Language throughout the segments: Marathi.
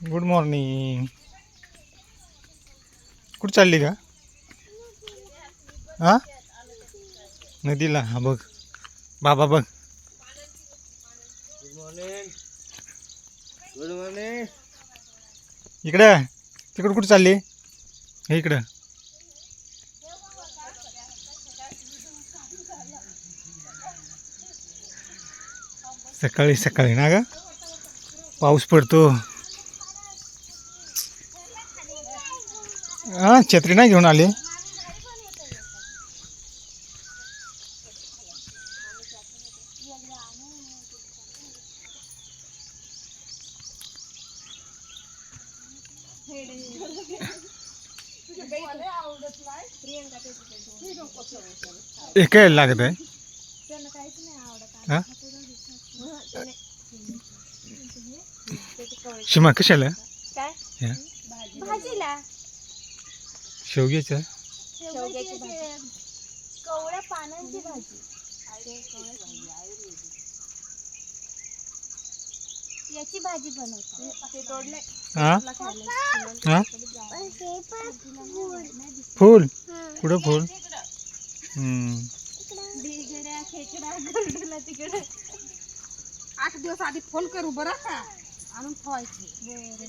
गुड मॉर्निंग कुठं चालली का हा? नदीला? हा बघ. बाबा बघ. गुड मॉर्निंग गुड मॉर्निंग इकडं? तिकडं कुठं चालली? हे इकडं. सकाळी सकाळी ना ग? पाऊस पडतो. हा छत्री नाही घेऊन आली. हे काय लागत आहे. शिमा कशाला? शेवग्याचं शेवग्याची भाजी. कवळ्या पानांची भाजी. याची भाजी बनवतात ते तोडले. हा? हा? फूल. कुठं फूल? तिकडे. आठ दिवस आधी फोन करू बरं का? आणून ठेवायचे.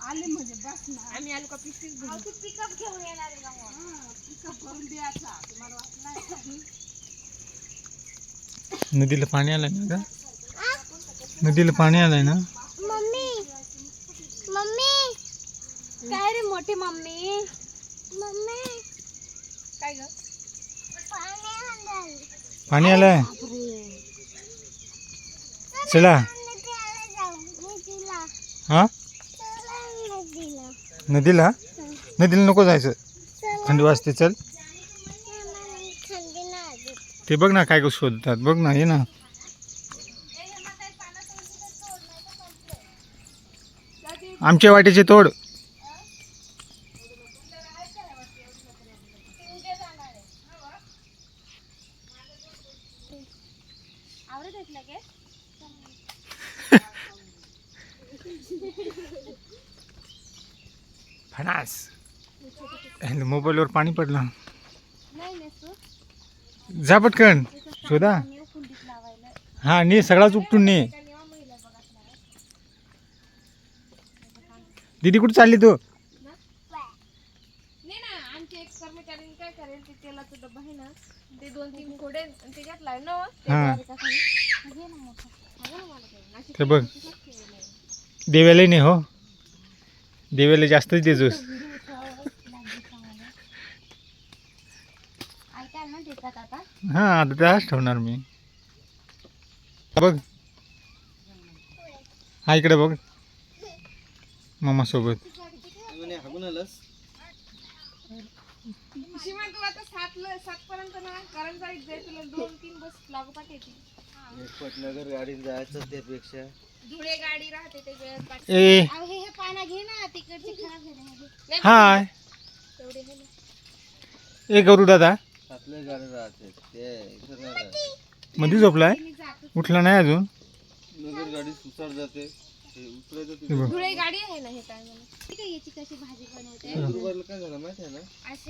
आले म्हणजे बस ना. आम्ही आलो का पिशवीच पिकअप घेऊन येणार आहे का? पिकअप करून द्यायचा. तुम्हाला वाटलं नदीला पाणी आलंय ना का नदीला पाणी आलंय ना? Mummy mummy. काय रे मोठी मम्मी? मम्मी. काय ग? पाणी आलंय. चला. हा? नदीला? नदीला नको जायचं. थंडी वाजते चल. ते बघ ना काय शोधतात. बघ ना ये ना. आमच्या वाटेचे तोड. फणास मोबाईलवर पाणी पडलं. जा पटकन. शोधा. हा नी सगळाच उपटून ने. दीदी कुठे चालली तू? ते हा. बघ. देव्याला नाही हो. देव्याला जास्तच आता हा आता त्याच ठेवणार मी. बघ. हा इकडे बघ. मामा सोबत. लागोपाठ येते गाडीने जायचं त्यापेक्षा. धुळे गाडी राहते त्याच्यात पाठ- ए. अहो, हे हे पानं घे ना तिकडचे खराब झाले हाय. तेवढे हे ना ए गौरू दादा. आपल्या गाडी राहते ते इथं नाही राहत. मध्ये झोपलाय? उठला नाही अजून? नगर गाडी सुसार जाते. ते उतरायचं हे तिथे बघ. धुळे गाडी आहे ना हे काय म्हणून ठीक आहे याची कशी भाजी बनवते? नंदुरबारला काय झालं माहिती आहे ना? असे